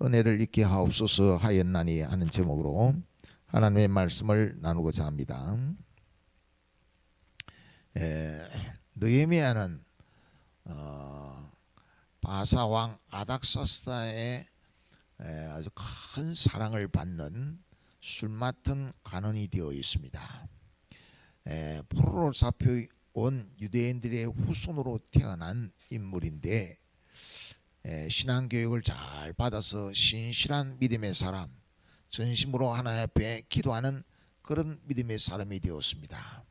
은혜를 잊게 하옵소서 하였나니 하는 제목으로 하나님의 말씀을 나누고자 합니다. 에, 느헤미야는 어, 바사 왕 아닥사스다의 에, 아주 큰 사랑을 받는 술 맡은 관원이 되어 있습니다. 에, 포로로 잡혀온 유대인들의 후손으로 태어난 인물인데 에, 신앙 교육을 잘 받아서 신실한 믿음의 사람, 전심으로 하나님 앞에 기도하는 그런 믿음의 사람이 되었습니다.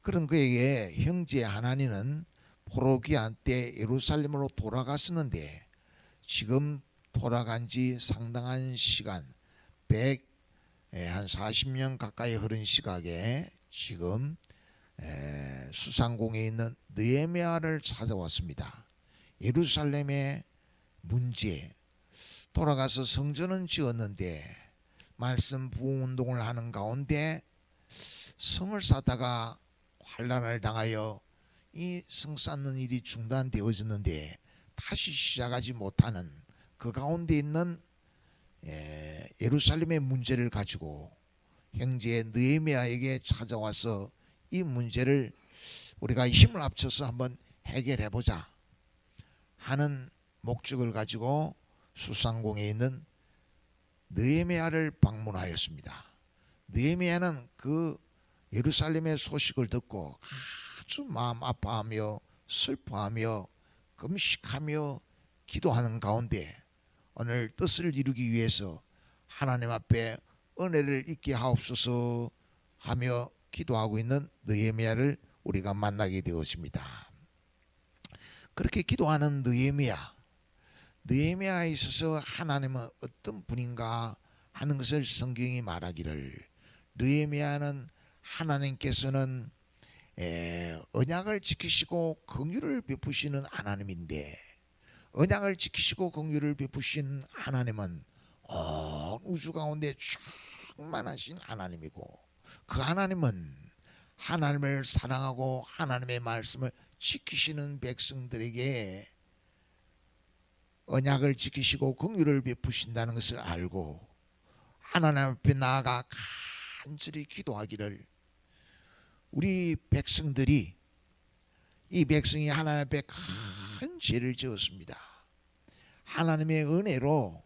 그런 그에게 형제 하나니는 포로기한 때 예루살렘으로 돌아갔었는데 지금 돌아간 지 상당한 시간 100, 에, 한 40년 가까이 흐른 시각에 지금 에, 수상공에 있는 느헤미야를 찾아왔습니다. 예루살렘의 문제. 돌아가서 성전은 지었는데 말씀 부흥 운동을 하는 가운데 성을 쌓다가 환란을 당하여 이 성 쌓는 일이 중단되어졌는데 다시 시작하지 못하는 그 가운데 있는 예, 예루살렘의 문제를 가지고 형제 느헤미야에게 찾아와서 이 문제를 우리가 힘을 합쳐서 한번 해결해 보자 하는 목적을 가지고 수상공에 있는 느헤미야를 방문하였습니다. 느헤미야는 그 예루살렘의 소식을 듣고 아주 마음 아파하며 슬퍼하며 금식하며 기도하는 가운데 오늘 뜻을 이루기 위해서 하나님 앞에 은혜를 잊게 하옵소서 하며 기도하고 있는 느헤미야를 우리가 만나게 되었습니다. 그렇게 기도하는 느헤미야 느헤미야에 있어서 하나님은 어떤 분인가 하는 것을 성경이 말하기를 느헤미야는 하나님께서는 에, 언약을 지키시고 긍휼을 베푸시는 하나님인데 언약을 지키시고 긍휼을 베푸신 하나님은 온 우주 가운데 충만하신 하나님이고 그 하나님은 하나님을 사랑하고 하나님의 말씀을 지키시는 백성들에게 언약을 지키시고 긍휼을 베푸신다는 것을 알고 하나님 앞에 나아가 간절히 기도하기를 우리 백성들이 이 백성이 하나님 앞에 큰 죄를 지었습니다. 하나님의 은혜로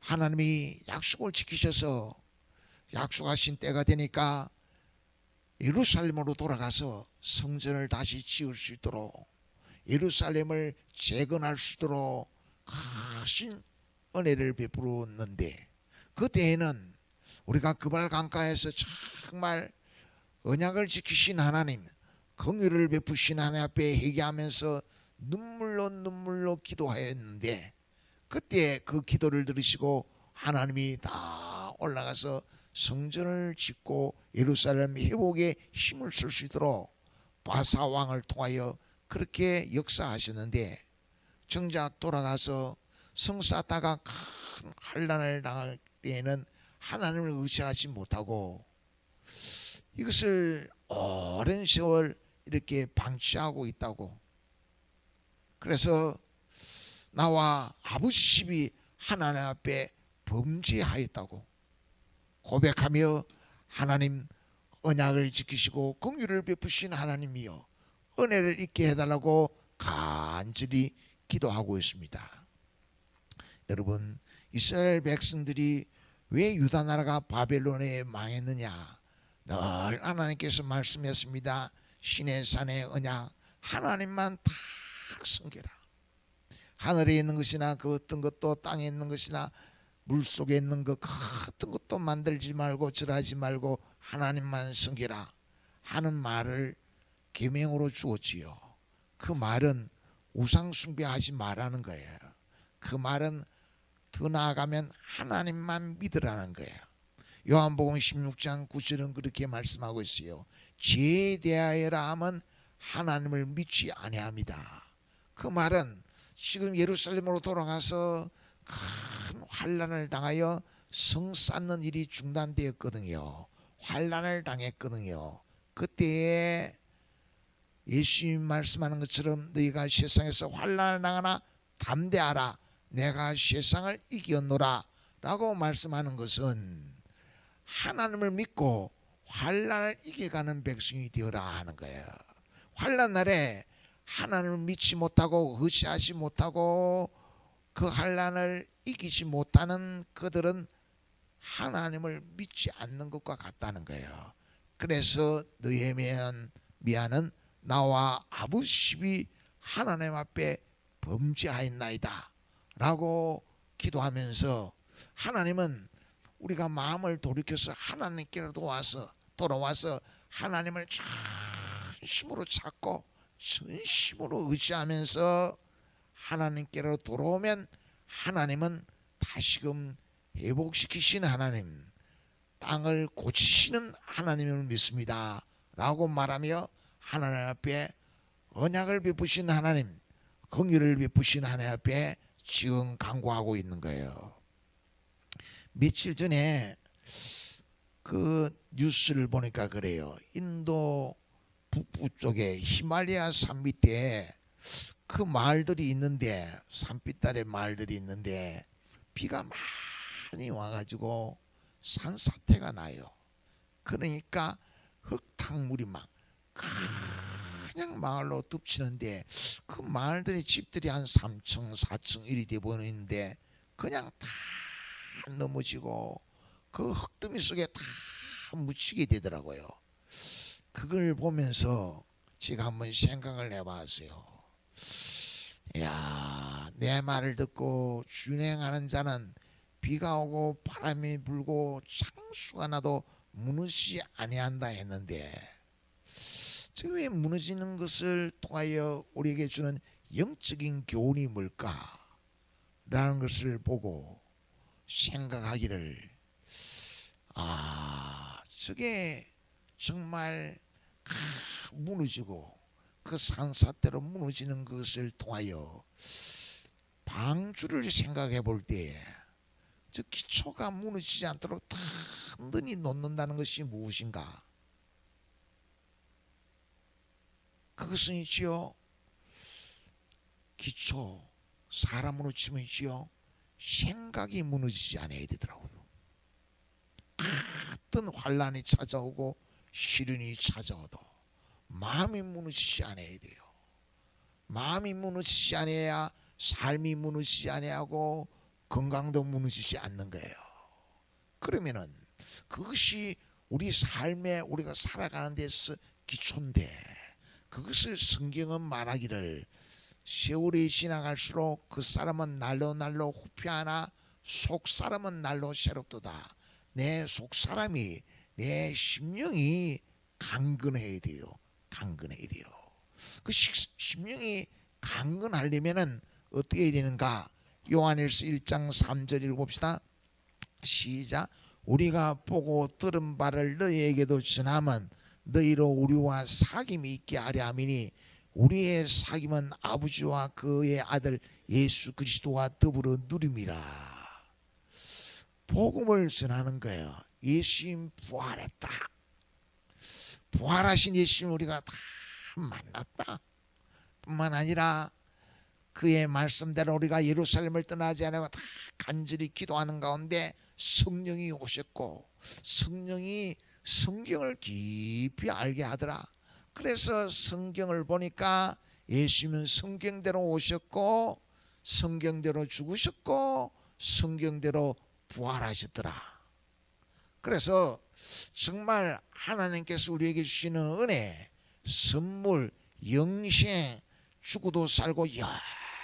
하나님이 약속을 지키셔서 약속하신 때가 되니까 예루살렘으로 돌아가서 성전을 다시 지을 수 있도록 예루살렘을 재건할 수 있도록 크신 은혜를 베풀었는데 그때에는 우리가 그발 강가에서 정말 언약을 지키신 하나님 긍휼을 베푸신 하나님 앞에 회개하면서 눈물로 눈물로 기도하였는데 그때 그 기도를 들으시고 하나님이 다 올라가서 성전을 짓고 예루살렘 회복에 힘을 쓸 수 있도록 바사 왕을 통하여 그렇게 역사하셨는데 정작 돌아가서 성 쌓다가 큰 환란을 당할 때에는 하나님을 의지하지 못하고 이것을 오랜 세월 이렇게 방치하고 있다고. 그래서 나와 아버지 집이 하나님 앞에 범죄하였다고 고백하며 하나님 언약을 지키시고 긍휼을 베푸신 하나님이여 은혜를 잊게 해달라고 간절히 기도하고 있습니다. 여러분 이스라엘 백성들이 왜 유다 나라가 바벨론에 망했느냐? 늘 하나님께서 말씀했습니다. 신의 산의 언약 하나님만 탁 섬겨라. 하늘에 있는 것이나 그 어떤 것도 땅에 있는 것이나 물 속에 있는 것 어떤 것도 만들지 말고 절하지 말고 하나님만 섬겨라 하는 말을 계명으로 주었지요. 그 말은 우상 숭배하지 말라는 거예요. 그 말은 더 나아가면 하나님만 믿으라는 거예요. 요한복음 16장 9절은 그렇게 말씀하고 있어요. 죄에 대하여라 하면 하나님을 믿지 아니합니다. 그 말은 지금 예루살렘으로 돌아가서 큰 환란을 당하여 성 쌓는 일이 중단되었거든요. 환란을 당했거든요. 그때에 예수님 말씀하는 것처럼 너희가 세상에서 환란을 당하나 담대하라 내가 세상을 이겼노라 라고 말씀하는 것은 하나님을 믿고 환란을 이겨가는 백성이 되어라 하는 거예요. 환란 날에 하나님을 믿지 못하고 의지하지 못하고 그 환란을 이기지 못하는 그들은 하나님을 믿지 않는 것과 같다는 거예요. 그래서 느헤미야는 미안은 나와 아부십이 하나님 앞에 범죄하였나이다 라고 기도하면서 하나님은 우리가 마음을 돌이켜서 하나님께로 와서 돌아와서 하나님을 전심으로 찾고 전심으로 의지하면서 하나님께로 돌아오면 하나님은 다시금 회복시키신 하나님 땅을 고치시는 하나님을 믿습니다 라고 말하며 하나님 앞에 언약을 베푸신 하나님 긍휼을 베푸신 하나님 앞에 지금 간구하고 있는 거예요 며칠 전에 그 뉴스를 보니까 그래요 인도 북부 쪽에 히말라야 산 밑에 그 마을들이 있는데 산빛달의 마을들이 있는데 비가 많이 와가지고 산사태가 나요. 그러니까 흙탕물이 막 그냥 마을로 덮치는데 그 마을들의 집들이 한 3층, 4층 이리 돼 보이는데 그냥 다 넘어지고 그 흙더미 속에 다 묻히게 되더라고요. 그걸 보면서 제가 한번 생각을 해봤어요. 야, 내 말을 듣고 준행하는 자는 비가 오고 바람이 불고 창수가 나도 무너지지 아니한다 했는데 저왜 무너지는 것을 통하여 우리에게 주는 영적인 교훈이 뭘까? 라는 것을 보고 생각하기를 아 저게 정말 무너지고 그 산사대로 무너지는 것을 통하여 방주를 생각해 볼때저 기초가 무너지지 않도록 단단히 놓는다는 것이 무엇인가? 그것은 있지요. 기초 사람으로 치면 있지요. 생각이 무너지지 않아야 되더라고요. 어떤 환란이 찾아오고 시련이 찾아오도 마음이 무너지지 않아야 돼요. 마음이 무너지지 않아야 삶이 무너지지 아니하고 건강도 무너지지 않는 거예요. 그러면은 그것이 우리 삶에 우리가 살아가는 데서 기초인데 그것을 성경은 말하기를 세월이 지나갈수록 그 사람은 날로 날로 후피하나 속 사람은 날로 새롭도다. 내 속 사람이 내 심령이 강건해야 돼요. 강건해야 돼요. 그 심령이 강건하려면은 어떻게 해야 되는가? 요한일서 1장 3절 읽어봅시다. 시작. 우리가 보고 들은 바를 너희에게도 전하면 너희로 우리와 사귐이 있게 하려 함이니 우리의 사귐은 아버지와 그의 아들 예수 그리스도와 더불어 누림이라. 복음을 전하는 거예요. 예수님 부활했다. 부활하신 예수님 우리가 다 만났다. 뿐만 아니라 그의 말씀대로 우리가 예루살렘을 떠나지 않고 다 간절히 기도하는 가운데 성령이 오셨고 성령이 성경을 깊이 알게 하더라. 그래서 성경을 보니까 예수님은 성경대로 오셨고 성경대로 죽으셨고 성경대로 부활하셨더라. 그래서 정말 하나님께서 우리에게 주시는 은혜, 선물, 영생, 죽어도 살고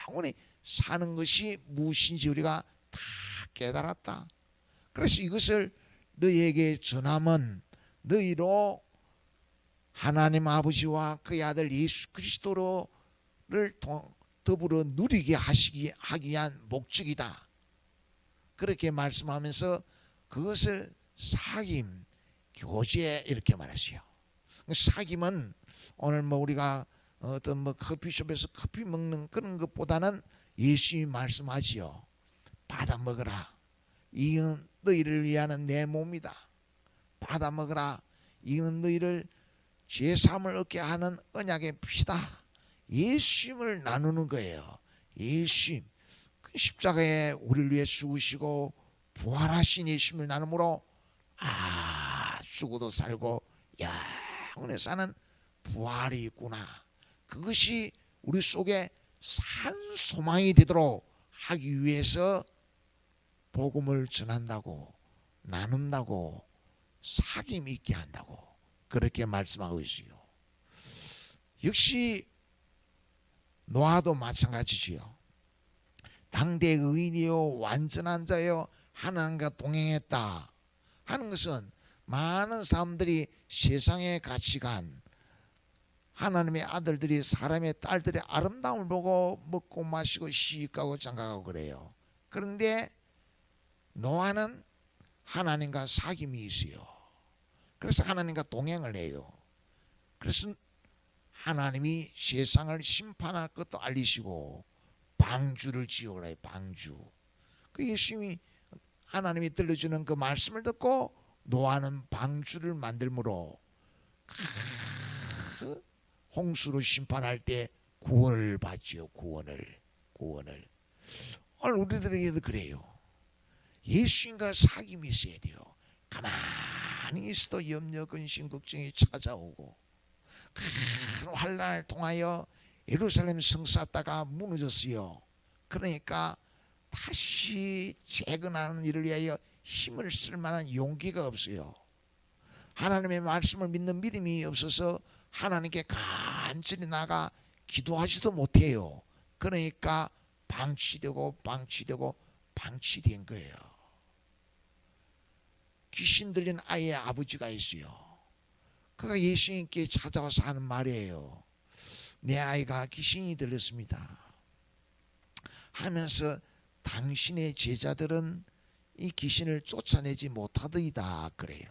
영원히 사는 것이 무엇인지 우리가 다 깨달았다. 그래서 이것을 너희에게 전함은 너희로 하나님 아버지와 그의 아들 예수 그리스도를 더불어 누리게 하시기 하기 위한 목적이다. 그렇게 말씀하면서 그것을 사귐, 교제 이렇게 말했어요. 사귐은 오늘 뭐 우리가 어떤 뭐 커피숍에서 커피 먹는 그런 것보다는 예수님이 말씀하지요. 받아 먹어라. 이건 너희를 위하는 내 몸이다. 받아 먹어라. 이는 너희를 죄삼을 얻게 하는 언약의 피다. 예수님을 나누는 거예요. 예수님. 십자가에 우리를 위해 죽으시고 부활하신 예수님을 나눔으로 아 죽어도 살고 영원히 사는 부활이 있구나. 그것이 우리 속에 산 소망이 되도록 하기 위해서 복음을 전한다고 나눈다고 사귐 있게 한다고 그렇게 말씀하고 있어요. 역시 노아도 마찬가지지요. 당대 의인이요 완전한 자요 하나님과 동행했다 하는 것은 많은 사람들이 세상의 가치관 하나님의 아들들이 사람의 딸들의 아름다움을 보고 먹고 마시고 시집가고 장가가고 그래요. 그런데 노아는 하나님과 사귐이 있어요. 그래서 하나님과 동행을 해요. 그래서 하나님이 세상을 심판할 것도 알리시고 방주를 지어라 방주. 그 예수님이 하나님이 들려주는 그 말씀을 듣고 노아는 방주를 만들므로 그 홍수로 심판할 때 구원을 받지요. 구원을 구원을. 오늘 우리들에게도 그래요. 예수님과 사귐이 있어야 돼요. 가만히 있어도 염려, 근심, 걱정이 찾아오고 큰 환란을 통하여 예루살렘 성사다가 무너졌어요. 그러니까 다시 재건하는 일을 위하여 힘을 쓸 만한 용기가 없어요. 하나님의 말씀을 믿는 믿음이 없어서 하나님께 간절히 나가 기도하지도 못해요. 그러니까 방치되고 방치되고 방치된 거예요. 귀신 들린 아이의 아버지가 있어요. 그가 예수님께 찾아와서 하는 말이에요. 내 아이가 귀신이 들렸습니다. 하면서 당신의 제자들은 이 귀신을 쫓아내지 못하더이다 그래요.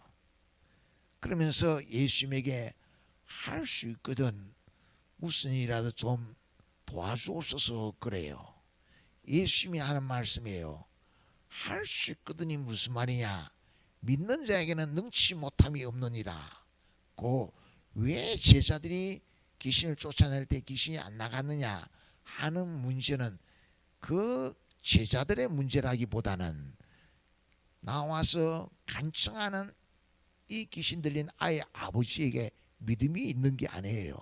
그러면서 예수님에게 할 수 있거든 무슨 일이라도 좀 도와주옵소서 그래요. 예수님이 하는 말씀이에요. 할 수 있거든이 무슨 말이냐? 믿는 자에게는 능치 못함이 없느니라. 고 왜 제자들이 귀신을 쫓아낼 때 귀신이 안 나갔느냐 하는 문제는 그 제자들의 문제라기보다는 나와서 간청하는 이 귀신 들린 아의 아버지에게 믿음이 있는 게 아니에요.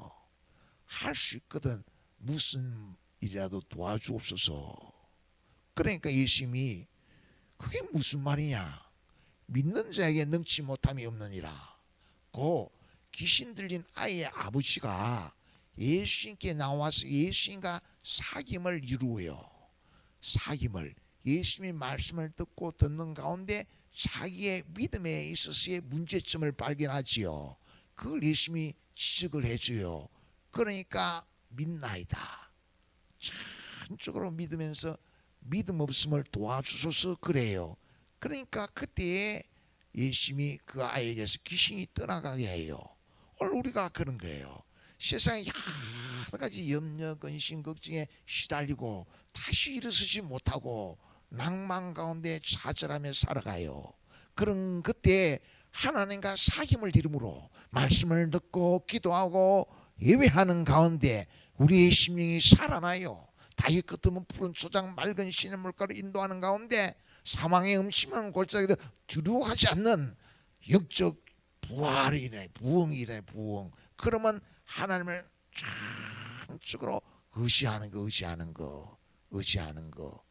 할 수 있거든 무슨 일이라도 도와주옵소서. 그러니까 예수님이 그게 무슨 말이냐? 믿는 자에게 능치 못함이 없느니라. 고 귀신 들린 아이의 아버지가 예수님께 나와서 예수님과 사귐을 이루어요. 사귐을 예수님의 말씀을 듣고 듣는 가운데 자기의 믿음에 있어서의 문제점을 발견하지요. 그걸 예수님이 지적을 해줘요. 그러니까 믿나이다. 전적으로 믿으면서 믿음 없음을 도와주소서 그래요. 그러니까 그때에 예수님이 그 아이에게서 귀신이 떠나가게 해요. 오늘 우리가 그런 거예요. 세상에 여러 가지 염려, 근심, 걱정에 시달리고 다시 일어서지 못하고 낭만 가운데 좌절하며 살아가요. 그런 그때 하나님과 사귐을 이름으로 말씀을 듣고 기도하고 예배하는 가운데 우리의 심령이 살아나요. 같으면 푸른 초장 맑은 신의 물가로 인도하는 가운데 사망의 음침한 골짜기도 두려워하지 않는 영적 부활이네 부흥이네 부흥 그러면 하나님을 전적으로 의지하는 거 의지하는 거 의지하는 거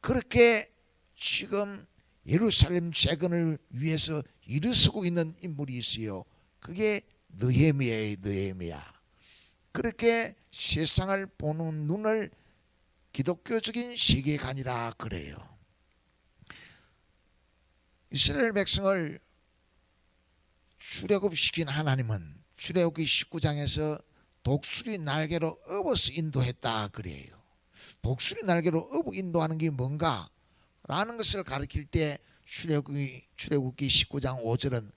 그렇게 지금 예루살렘 재건을 위해서 일어서고 있는 인물이 있어요. 그게 느헤미야의 느헤미야. 그렇게 세상을 보는 눈을 기독교적인 세계관이라 그래요. 이스라엘 백성을 출애굽시킨 하나님은 출애굽기 19장에서 독수리 날개로 업어서 인도했다 그래요. 독수리 날개로 업어 인도하는 게 뭔가? 라는 것을 가르칠 때 출애굽기 출애굽기 19장 5절은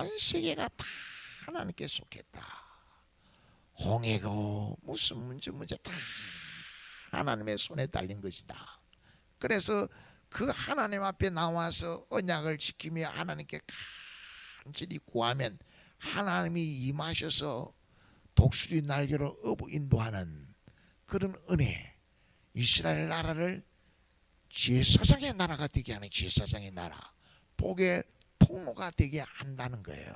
온 세계가 다 하나님께 속했다. 홍해고 무슨 문제 문제 다 하나님의 손에 달린 것이다. 그래서 그 하나님 앞에 나와서 언약을 지키며 하나님께 간절히 구하면 하나님이 임하셔서 독수리 날개로 업어 인도하는 그런 은혜 이스라엘 나라를 제사장의 나라가 되게 하는 제사장의 나라, 복의 통로가 되게 한다는 거예요.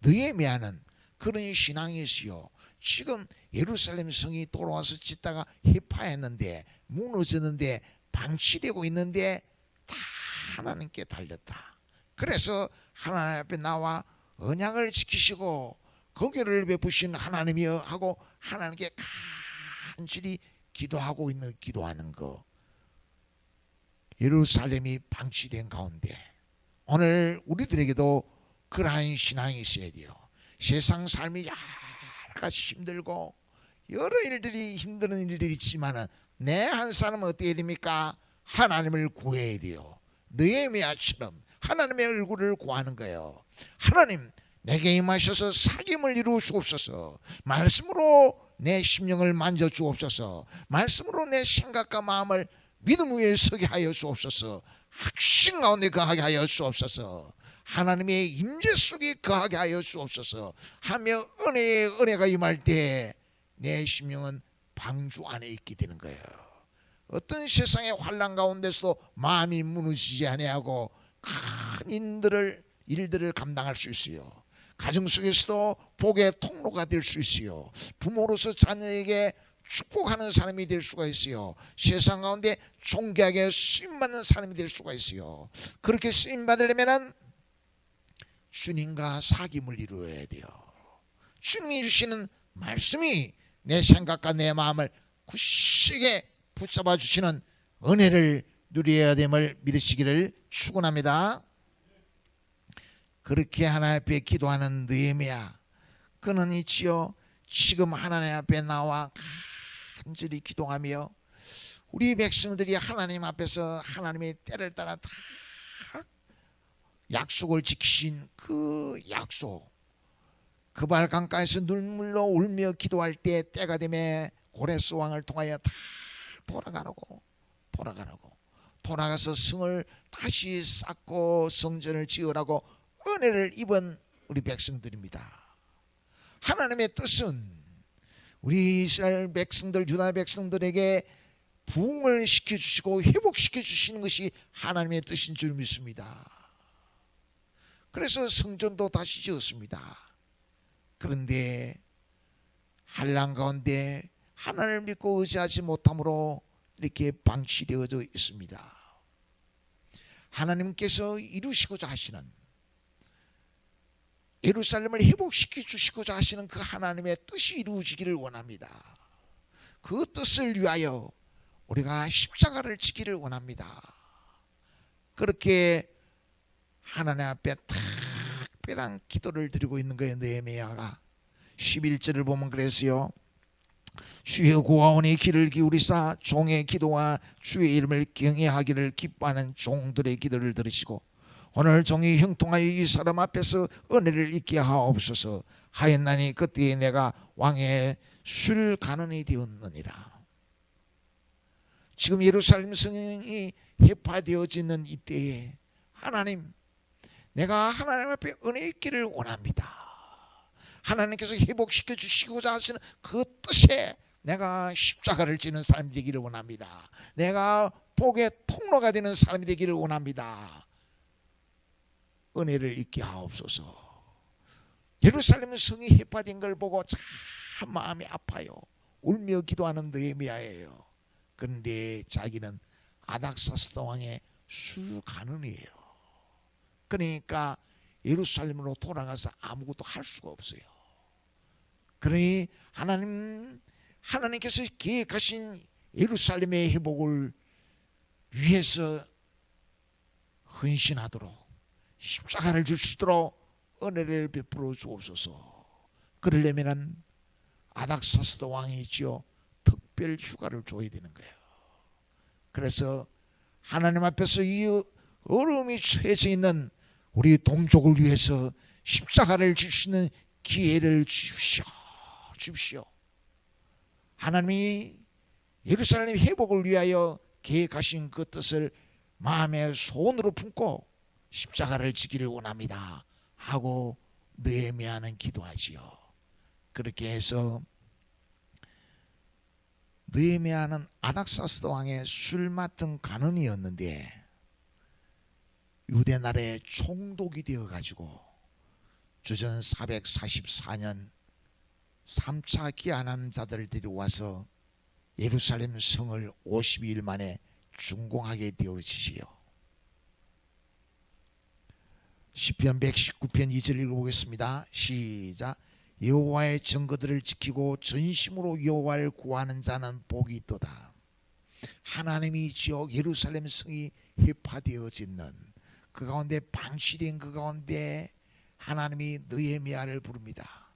느헤미야는 그런 신앙이 있어요. 지금 예루살렘 성이 돌아와서 짓다가 해파했는데 무너졌는데 방치되고 있는데 다 하나님께 달렸다. 그래서 하나님 앞에 나와 언약을 지키시고 거기를 베푸신 하나님이여 하고 하나님께 간절히 기도하고 있는 기도하는 거. 예루살렘이 방치된 가운데 오늘 우리들에게도 그러한 신앙이 있어야 돼요. 세상 삶이 여러 가지 힘들고 여러 일들이 힘든 일들이 있지만은 내 한 사람은 어떻게 됩니까? 하나님을 구해야 돼요. 느헤미야처럼 하나님의 얼굴을 구하는 거예요. 하나님 내게 임하셔서 사귐을 이루어 주옵소서. 말씀으로 내 심령을 만져 주옵소서. 말씀으로 내 생각과 마음을 믿음 위에 서게 하여 주옵소서. 확신 가운데 거하게 하여 주옵소서. 하나님의 임재 속에 거하게 하여 주옵소서. 하며 은혜의 은혜가 임할 때 내 심령은 방주 안에 있게 되는 거예요. 어떤 세상의 환란 가운데서도 마음이 무너지지 아니하고 큰 일들을 일들을 감당할 수 있어요. 가정 속에서도 복의 통로가 될 수 있어요. 부모로서 자녀에게 축복하는 사람이 될 수가 있어요. 세상 가운데 존귀하게 쓰임 받는 사람이 될 수가 있어요. 그렇게 쓰임 받으려면은 주님과 사귐을 이루어야 돼요. 주님이 주시는 말씀이 내 생각과 내 마음을 굳시게 붙잡아 주시는 은혜를 누려야 됨을 믿으시기를 축원합니다. 그렇게 하나님 앞에 기도하는 느헤미야 그는 있지요 지금 하나님 앞에 나와 간절히 기도하며 우리 백성들이 하나님 앞에서 하나님의 때를 따라 다 약속을 지키신 그 약속 그 발 강가에서 눈물로 울며 기도할 때 때가 되매 고레스 왕을 통하여 다 돌아가라고 돌아가라고 돌아가서 성을 다시 쌓고 성전을 지으라고 은혜를 입은 우리 백성들입니다. 하나님의 뜻은 우리 이스라엘 백성들 유다 백성들에게 부흥을 시켜 주시고 회복시켜 주시는 것이 하나님의 뜻인 줄 믿습니다. 그래서 성전도 다시 지었습니다. 그런데 한란 가운데 하나님을 믿고 의지하지 못함으로 이렇게 방치되어져 있습니다. 하나님께서 이루시고자 하시는 예루살렘을 회복시켜 주시고자 하시는 그 하나님의 뜻이 이루어지기를 원합니다. 그 뜻을 위하여 우리가 십자가를 지기를 원합니다. 그렇게 하나님 앞에 특별한 기도를 드리고 있는 거예요. 느헤미야가 11절을 보면 그랬어요. 주의 고아원이 귀를 기울이사 종의 기도와 주의 이름을 경외하기를 기뻐하는 종들의 기도를 들으시고 오늘 종이 형통하여 이 사람 앞에서 은혜를 잊게 하옵소서. 하였나니 그때에 내가 왕의 술 가는이 되었느니라. 지금 예루살렘 성이 해파되어지는 이때에 하나님 내가 하나님 앞에 은혜 있기를 원합니다 하나님께서 회복시켜 주시고자 하시는 그 뜻에 내가 십자가를 지는 사람이 되기를 원합니다 내가 복의 통로가 되는 사람이 되기를 원합니다 은혜를 잊게 하옵소서. 예루살렘 성이 해파된 걸 보고 참 마음이 아파요. 울며 기도하는 느헤미야예요. 그런데 자기는 아닥사스 왕의 수간원이에요. 그러니까 예루살렘으로 돌아가서 아무것도 할 수가 없어요. 그러니 하나님 하나님께서 계획하신 예루살렘의 회복을 위해서 헌신하도록 십자가를 주시도록 은혜를 베풀어 주옵소서. 그러려면은 아닥사스도 왕이 있지요. 특별 휴가를 줘야 되는 거예요. 그래서 하나님 앞에서 이 어려움이 처해져 있는 우리 동족을 위해서 십자가를 주시는 기회를 주십시오. 주십시오. 하나님이 예루살렘 회복을 위하여 계획하신 그 뜻을 마음의 소원으로 품고 십자가를 지기를 원합니다. 하고 느헤미야는 기도하지요. 그렇게 해서 느헤미야는 아닥사스 왕의 술 맡은 간원이었는데 유대 나라의 총독이 되어 가지고 주전 444년 3차 기한하는 자들을 데려와서 예루살렘 성을 52일 만에 준공하게 되어지지요. 시편 119편 2절 읽어보겠습니다. 시작. 여호와의 증거들을 지키고 전심으로 여호와를 구하는 자는 복이 있도다. 하나님이 지어 예루살렘 성이 회파되어지는 그 가운데 방치된 그 가운데 하나님이 느헤미야를 부릅니다.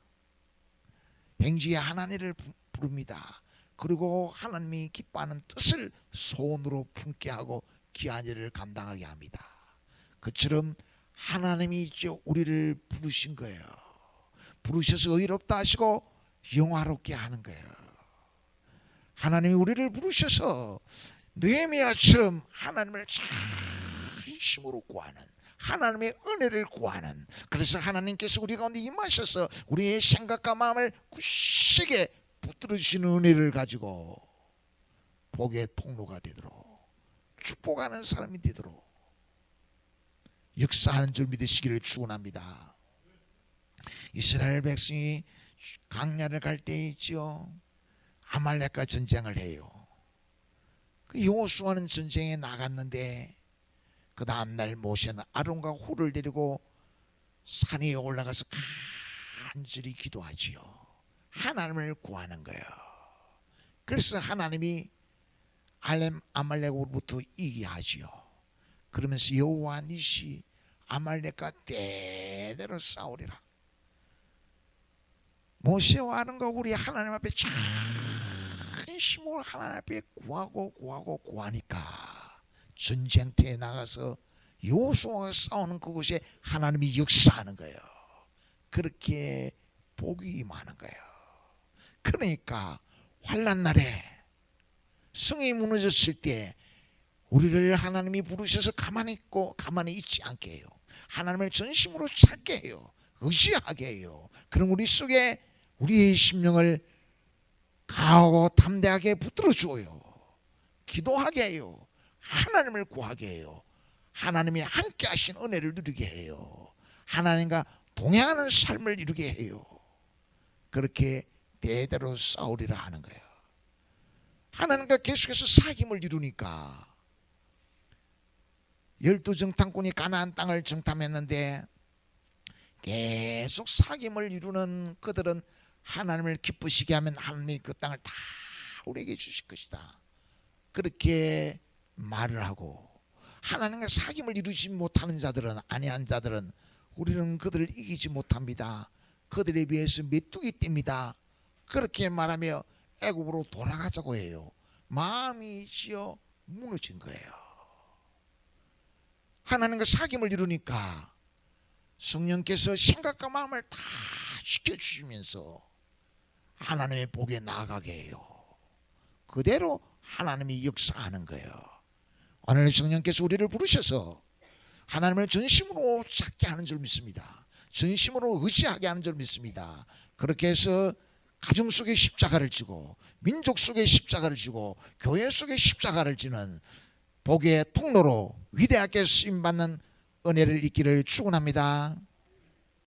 행지의 하나님을 부- 부릅니다. 그리고 하나님이 기뻐하는 뜻을 손으로 품게 하고 귀한 일을 감당하게 합니다. 그처럼 하나님이 이제 우리를 부르신 거예요. 부르셔서 의롭다 하시고 영화롭게 하는 거예요. 하나님이 우리를 부르셔서 느헤미야처럼 하나님을 진 심으로 구하는 하나님의 은혜를 구하는 그래서 하나님께서 우리 가운데 임하셔서 우리의 생각과 마음을 굳세게 붙들어 주시는 은혜를 가지고 복의 통로가 되도록 축복하는 사람이 되도록 역사하는 줄 믿으시기를 축원합니다. 이스라엘 백성이 강야를 갈때 있지요. 아말렉과 전쟁을 해요. 그 여호수아는 전쟁에 나갔는데 그 다음 날 모세는 아론과 홀을 데리고 산에 올라가서 간절히 기도하지요. 하나님을 구하는 거예요. 그래서 하나님이 알렘 아말렉으로부터 이기게 하지요. 그러면서 여호와 니시 아말렉과 대대로 싸우리라. 모세와 아론과 우리 하나님 앞에 진심으로 하나님 앞에 구하고 구하고 구하니까 전쟁터에 나가서 요소와 싸우는 그곳에 하나님이 역사하는 거예요. 그렇게 복이 많은 거예요. 그러니까 환란 날에 성이 무너졌을 때 우리를 하나님이 부르셔서 가만히 있고 가만히 있지 않게 해요. 하나님을 전심으로 찾게 해요. 의지하게 해요. 그럼 우리 속에 우리의 심령을 강하고 담대하게 붙들어 주어요. 기도하게 해요. 하나님을 구하게 해요. 하나님이 함께 하신 은혜를 누리게 해요. 하나님과 동행하는 삶을 이루게 해요. 그렇게 대대로 싸우리라 하는 거예요. 하나님과 계속해서 사귐을 이루니까 열두 정탐꾼이 가나안 땅을 정탐했는데 계속 사귐을 이루는 그들은 하나님을 기쁘시게 하면 하나님이 그 땅을 다 우리에게 주실 것이다. 그렇게 말을 하고 하나님과 사귐을 이루지 못하는 자들은 아니한 자들은 우리는 그들을 이기지 못합니다. 그들에 비해서 메뚜기 띱니다. 그렇게 말하며 애굽으로 돌아가자고 해요. 마음이 지어 무너진 거예요. 하나님과 사귐을 이루니까 성령께서 생각과 마음을 다 지켜주시면서 하나님의 복에 나아가게 해요. 그대로 하나님이 역사하는 거예요. 오늘 성령께서 우리를 부르셔서 하나님을 전심으로 찾게 하는 줄 믿습니다. 전심으로 의지하게 하는 줄 믿습니다. 그렇게 해서 가정 속에 십자가를 지고 민족 속에 십자가를 지고 교회 속에 십자가를 지는 복의 통로로 위대하게 쓰임 받는 은혜를 잊기를 축원합니다.